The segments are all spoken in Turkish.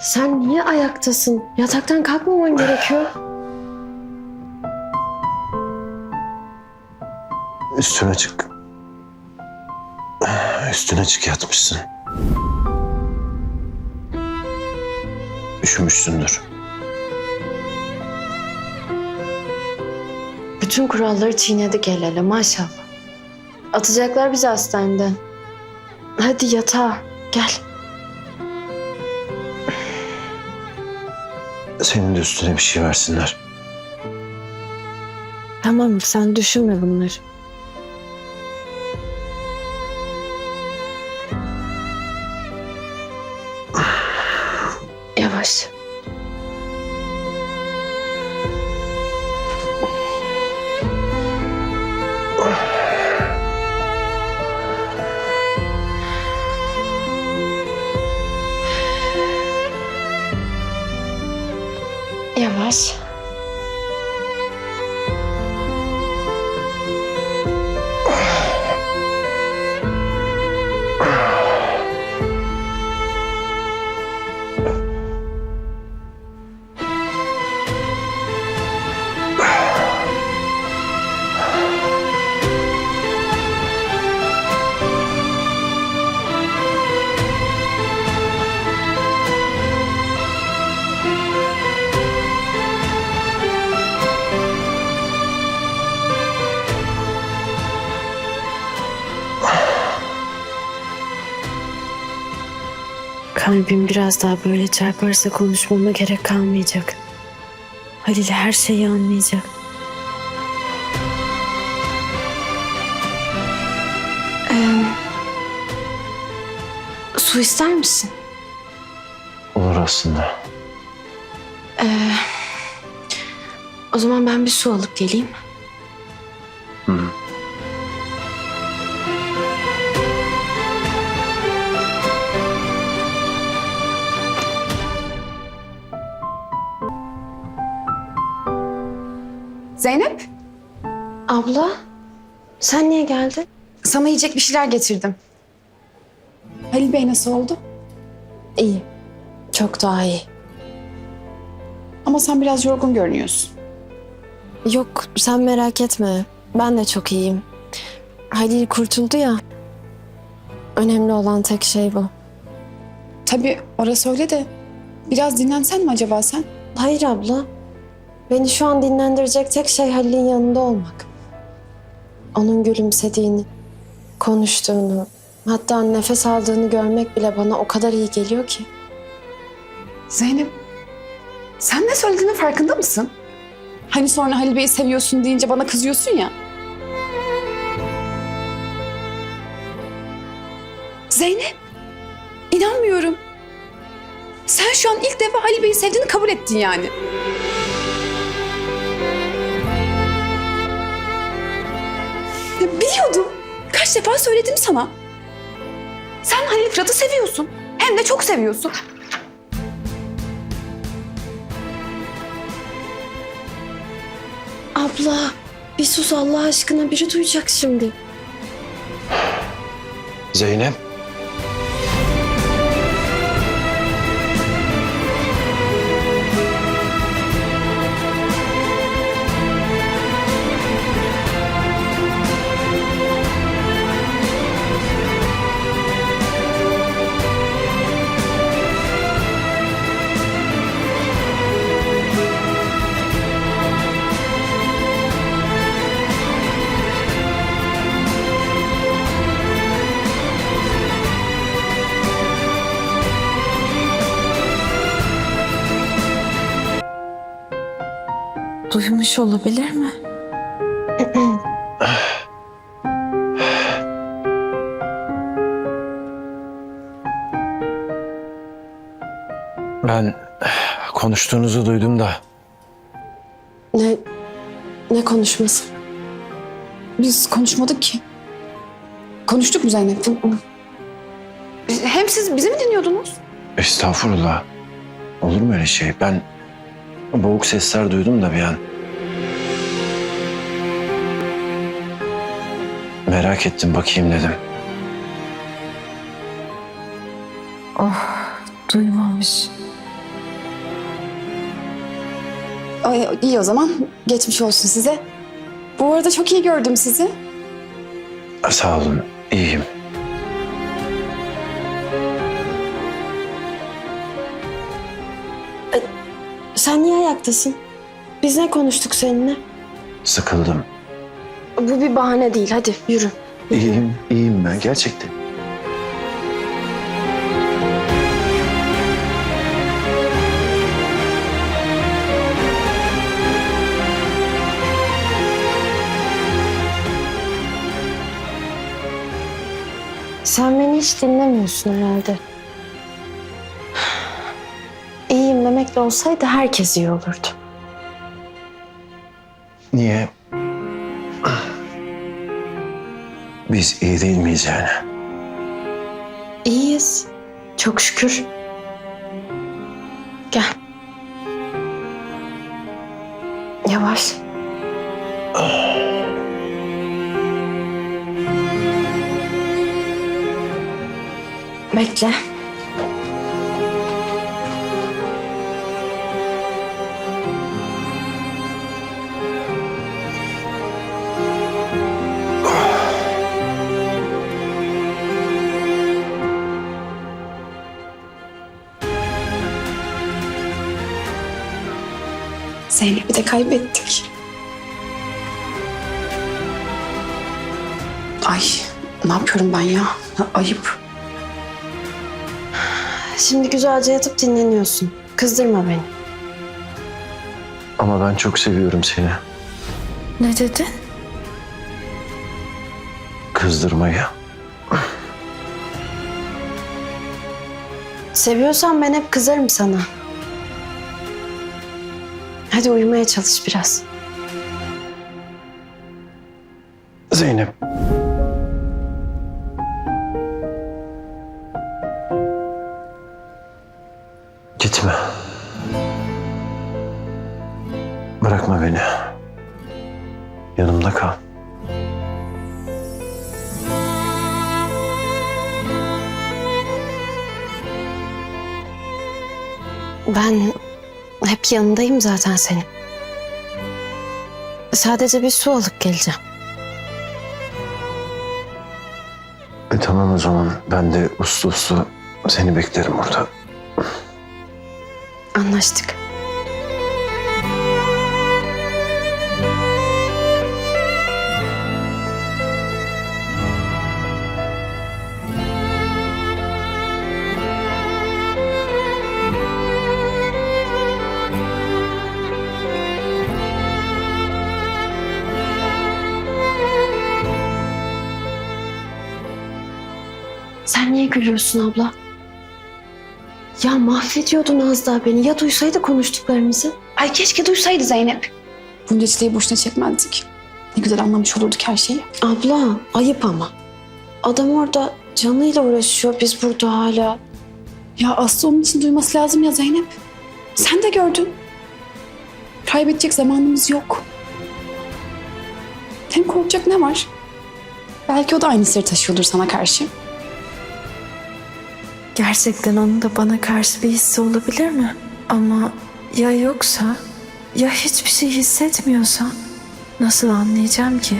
Sen niye ayaktasın? Yataktan kalkmaman gerekiyor. Üstüne çık. Üstüne çık yatmışsın. Üşümüşsündür. Bütün kuralları çiğnedik el ele maşallah. Atacaklar bizi hastaneden. Hadi yatağa gel. Senin de üstüne bir şey versinler. Tamam sen düşünme bunları. Yavaş. Yavaş. Kalbim biraz daha böyle çarparsa konuşmama gerek kalmayacak. Halil her şeyi anlayacak. Ee, su ister misin? Olur aslında. Ee, o zaman ben bir su alıp geleyim. Zeynep, Abla, sen niye geldin? sana yiyecek bir şeyler getirdim. Halil Bey nasıl oldu? İyi, çok daha iyi. Ama sen biraz yorgun görünüyorsun. Yok, sen merak etme. Ben de çok iyiyim. Halil kurtuldu ya. Önemli olan tek şey bu. Tabii orası öyle de biraz dinlensen mi acaba sen? Hayır abla. Beni şu an dinlendirecek tek şey Halil'in yanında olmak. Onun gülümsediğini, konuştuğunu, hatta nefes aldığını görmek bile bana o kadar iyi geliyor ki. Zeynep, sen ne söylediğinin farkında mısın? Hani sonra Halil Bey'i seviyorsun deyince bana kızıyorsun ya. Zeynep, inanmıyorum. Sen şu an ilk defa Halil Bey'i sevdiğini kabul ettin yani. Biliyordum. Kaç defa söyledim sana. Sen Halil Fırat'ı seviyorsun. Hem de çok seviyorsun. Abla, bir sus Allah aşkına biri duyacak şimdi. Zeynep. Duymuş olabilir mi? Ben konuştuğunuzu duydum da Ne, ne konuşması? Biz konuşmadık ki. Konuştuk mu Zeynep? Hem siz bizi mi dinliyordunuz? estağfurullah. Olur mu öyle şey? Ben boğuk sesler duydum da bir an. Merak ettim bakayım dedim. Duymamış. Ay, iyi o zaman. Geçmiş olsun size. Bu arada çok iyi gördüm sizi. Sağ olun. iyiyim. Sen niye ayaktasın? Biz ne konuştuk seninle? Sıkıldım. Bu bir bahane değil. Hadi yürü. İyiyim, iyiyim ben gerçekten. Sen beni hiç dinlemiyorsun herhalde. İyiyim demekle olsaydı herkes iyi olurdu. Niye? Biz iyi değil miyiz yani? İyiyiz. Çok şükür. Gel. Yavaş. Bekle. Zeynep'i de kaybettik. Ay ne yapıyorum ben ya? Ayıp. Şimdi güzelce yatıp dinleniyorsun. Kızdırma beni. Ama ben çok seviyorum seni. Ne dedin? Kızdırmayı. Seviyorsan ben hep kızarım sana. Hadi uyumaya çalış biraz. Zeynep. Gitme. Bırakma beni. Yanımda kal. Ben hep yanındayım zaten senin. Sadece bir su alıp geleceğim. E tamam o zaman ben de uslu uslu seni beklerim orada. Anlaştık. Gülüyorsun abla? Ya mahvediyordun az daha beni. Ya duysaydı konuştuklarımızı? Ay keşke duysaydı Zeynep. Bunca çileyi boşuna çekmezdik. Ne güzel anlamış olurduk her şeyi. Abla ayıp ama. Adam orada canıyla uğraşıyor. Biz burada hala. Ya Aslı onun için duyması lazım ya Zeynep. Sen de gördün. Kaybedecek zamanımız yok. Hem korkacak ne var? Belki o da aynı sır taşıyordur sana karşı. Gerçekten onun da bana karşı bir hissi olabilir mi? Ama ya yoksa? Ya hiçbir şey hissetmiyorsa? Nasıl anlayacağım ki?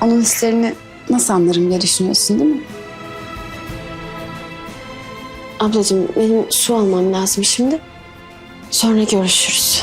Onun hislerini nasıl anlarım diye düşünüyorsun değil mi? Ablacığım benim su almam lazım şimdi. Sonra görüşürüz.